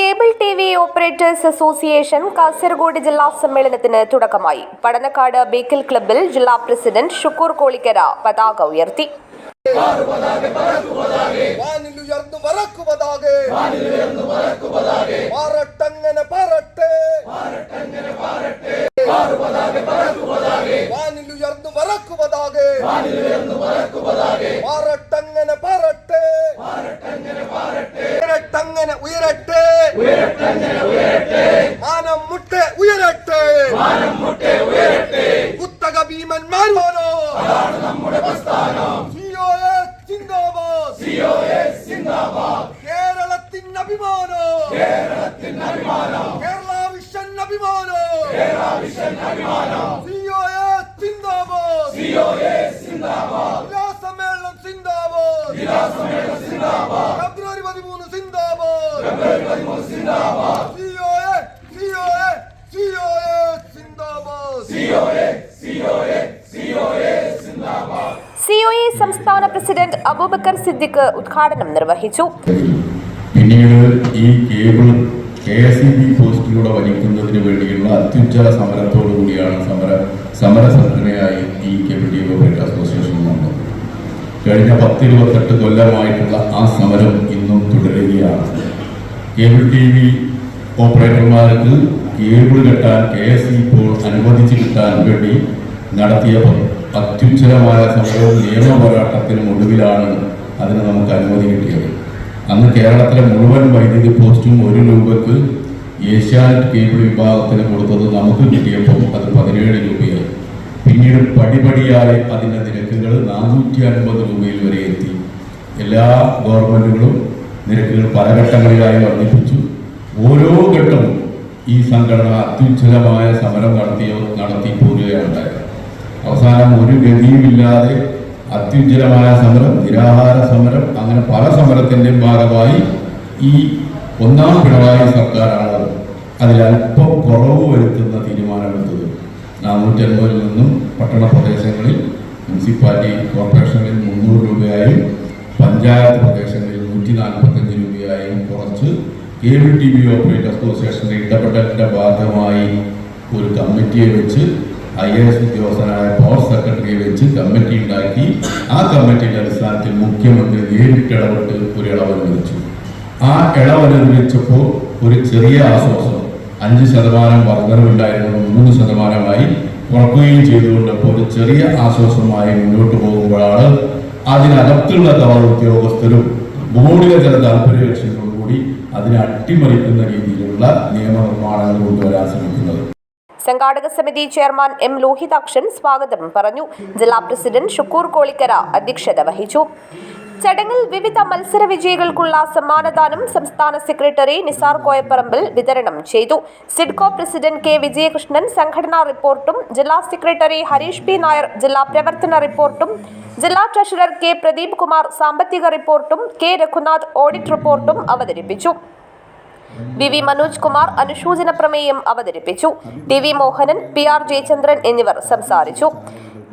Cable T V operators association Kasaragod ജില്ലാ സമ്മേളനത്തിന് തുടക്കമായി. പടന്നക്കാട് ബേക്കൽ ക്ലബിൽ ജില്ലാ പ്രസിഡന്റ് ഷുക്കൂർ കോളിക്കര പതാക ഉയർത്തി. പാറട്ടെ. വാനിലുയർന്നു പറക്കുവതാകെ മുട്ടെ ഉയരട്ടെ. മാനം മുട്ടെ ഉയരട്ടെ. കുത്തക പ്രസ്ഥാനം. സി.ഒ.എ സിന്ദാബാദ് കേരളത്തിൻ അഭിമാനോ. കേരള വിഷൻ അഭിമാനോ. സിയോയെ സിന്ദാബാദ് ജില്ലാസമ്മേളനം സിന്ദാബാദ് ഫെബ്രുവരി പതിമൂന്ന് സിന്ദാബാദ് സിയോയെ സിന്ദാബാദ്. സിഒഎ സംസ്ഥാന പ്രസിഡന്റ് അബൂബക്കർ സിദ്ദിഖ് ഉദ്ഘാടനം നിർവഹിച്ചു. പിന്നീട് ഈ cable K S E B പോസ്റ്റിലൂടെ വലിക്കുന്നതിന് വേണ്ടിയുള്ള അത്യുജ്ജല സമരത്തോടു കൂടിയാണ് സമര സമര സംഘടനയായി ഈ കേബിൾ ടി ഓപ്പറേറ്റർ അസോസിയേഷൻ വന്നത്. കഴിഞ്ഞ പത്തിരുപത്തെട്ട് കൊല്ലമായിട്ടുള്ള ആ സമരം ഇന്നും തുടരുകയാണ്. കേബിൾ ടി വി ഓപ്പറേറ്റർമാർക്ക് കേബിൾ കെട്ടാൻ കെ എസ് ഇപ്പോൾ അനുവദിച്ച് കിട്ടാൻ വേണ്ടി നടത്തിയ അത്യുജ്ജലമായ സമരവും നിയമ പോരാട്ടത്തിനും ഒടുവിലാണ് അതിന് നമുക്ക് അനുമതി കിട്ടിയത്. അന്ന് കേരളത്തിലെ മുഴുവൻ വൈദ്യുതി പോസ്റ്റും ഒരു രൂപക്ക് ഏഷ്യാനെറ്റ് കേബിൾ വിഭാഗത്തിന് കൊടുത്തത് നമുക്ക് കിട്ടിയപ്പോൾ അത് പതിനേഴ് രൂപയായി. പിന്നീട് പടിപടിയായി അതിന്റെ നിരക്കുകൾ നാനൂറ്റി അൻപത് രൂപയിൽ വരെ എത്തി. എല്ലാ ഗവൺമെന്റുകളും നിരക്കുകൾ പല ഘട്ടങ്ങളിലായി വർദ്ധിപ്പിച്ചു. ഓരോ ഘട്ടവും ഈ സംഘടന അത്യുജ്ജലമായ സമരം നടത്തിയോ നടത്തി പോരുകയാണുണ്ടായത്. അവസാനം ഒരു ഗതിയുമില്ലാതെ അത്യുജ്ജലമായ സമരം നിരാഹാര സമരം അങ്ങനെ പല സമരത്തിന്റെയും ഭാഗമായി ഈ ഒന്നാം പിണറായി സർക്കാരാണ് അതിലല്പം കുറവ് വരുത്തുന്ന തീരുമാനമെടുത്തത്. നാനൂറ്റി അൻപതിൽ നിന്നും പട്ടണ പ്രദേശങ്ങളിൽ മുനിസിപ്പാലിറ്റി കോർപ്പറേഷനിൽ മുന്നൂറ് രൂപയായും പഞ്ചായത്ത് പ്രദേശങ്ങളിൽ നൂറ്റി നാൽപ്പത്തഞ്ച് രൂപയായും കുറച്ച് കേബിൾ ടി വി ഓപ്പറേറ്റർ അസോസിയേഷന്റെ ഇടപെടലിന്റെ ഭാഗമായി ഒരു കമ്മിറ്റിയെ വെച്ച് ഐ എ എസ് ഉദ്യോഗസ്ഥനായ പവർ സെക്രട്ടറിയെ വെച്ച് കമ്മിറ്റി ഉണ്ടാക്കി. ആ കമ്മിറ്റിയുടെ അടിസ്ഥാനത്തിൽ മുഖ്യമന്ത്രി നേരിട്ട് ഇടപെട്ട് ഒരു ഇളവ് അനുവദിച്ചു ആ ഇളവ് അനുവദിച്ചപ്പോൾ ഒരു ചെറിയ ആശ്വാസം അഞ്ച് ശതമാനം വർധനവുണ്ടായിരുന്നത് മൂന്ന് ശതമാനമായി കുറക്കുകയും ചെയ്തുകൊണ്ടപ്പോൾ ഒരു ചെറിയ ആശ്വാസമായി മുന്നോട്ട് പോകുമ്പോഴാണ് അതിനകത്തുള്ള കവർ ഉദ്യോഗസ്ഥരും ബോർഡിലെ ചില താല്പര്യ അതിനെ അട്ടിമറിക്കുന്ന രീതിയിലുള്ള നിയമനിർമ്മാണങ്ങൾ കൊണ്ടുവരാൻ ശ്രമിക്കുന്നത്. സംഘാടക സമിതി ചെയർമാൻ എം ലോഹിതാക്ഷൻ സ്വാഗതം പറഞ്ഞു. ജില്ലാ പ്രസിഡന്റ് ഷുക്കൂർ കോളിക്കര അധ്യക്ഷത വഹിച്ചു. ചടങ്ങിൽ വിവിധ മത്സര വിജയികൾക്കുള്ള സമ്മാനദാനം സംസ്ഥാന സെക്രട്ടറി നിസാർ കോയപ്പറമ്പിൽ വിതരണം ചെയ്തു. സിഡ്കോ പ്രസിഡന്റ് കെ വിജയകൃഷ്ണൻ സംഘടനാ റിപ്പോർട്ടും ജില്ലാ സെക്രട്ടറി ഹരീഷ് പി നായർ ജില്ലാ പ്രവർത്തന റിപ്പോർട്ടും ജില്ലാ ട്രഷറർ കെ പ്രദീപ് കുമാർ സാമ്പത്തിക റിപ്പോർട്ടും കെ രഘുനാഥ് ഓഡിറ്റ് റിപ്പോർട്ടും അവതരിപ്പിച്ചു. വി വി മനോജ് കുമാർ അനുശോചന പ്രമേയം അവതരിപ്പിച്ചു. T V Mohanan P R Jayachandran എന്നിവർ സംസാരിച്ചു.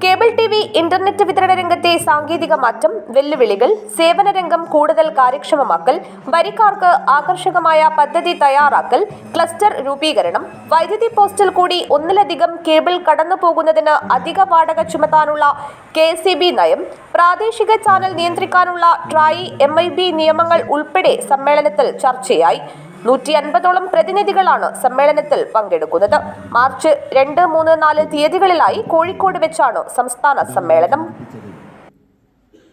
കേബിൾ ടി വി ഇന്റർനെറ്റ് വിതരണ രംഗത്തെ സാങ്കേതിക മാറ്റം വെല്ലുവിളികൾ സേവന രംഗം കൂടുതൽ കാര്യക്ഷമമാക്കൽ വരിക്കാർക്ക് ആകർഷകമായ പദ്ധതി തയ്യാറാക്കൽ ക്ലസ്റ്റർ രൂപീകരണം വൈദ്യുതി പോസ്റ്റിൽ കൂടി ഒന്നിലധികം കേബിൾ കടന്നു പോകുന്നതിന് അധിക വാടക ചുമത്താനുള്ള കെ നയം പ്രാദേശിക ചാനൽ നിയന്ത്രിക്കാനുള്ള ട്രായി എം നിയമങ്ങൾ ഉൾപ്പെടെ സമ്മേളനത്തിൽ ചർച്ചയായി. നൂറ്റി അൻപതോളം പ്രതിനിധികളാണ് സമ്മേളനത്തിൽ പങ്കെടുക്കുന്നത്. മാർച്ച് രണ്ട് മൂന്ന് നാല് തീയതികളിലായി കോഴിക്കോട് വെച്ചാണ് സംസ്ഥാന സമ്മേളനം.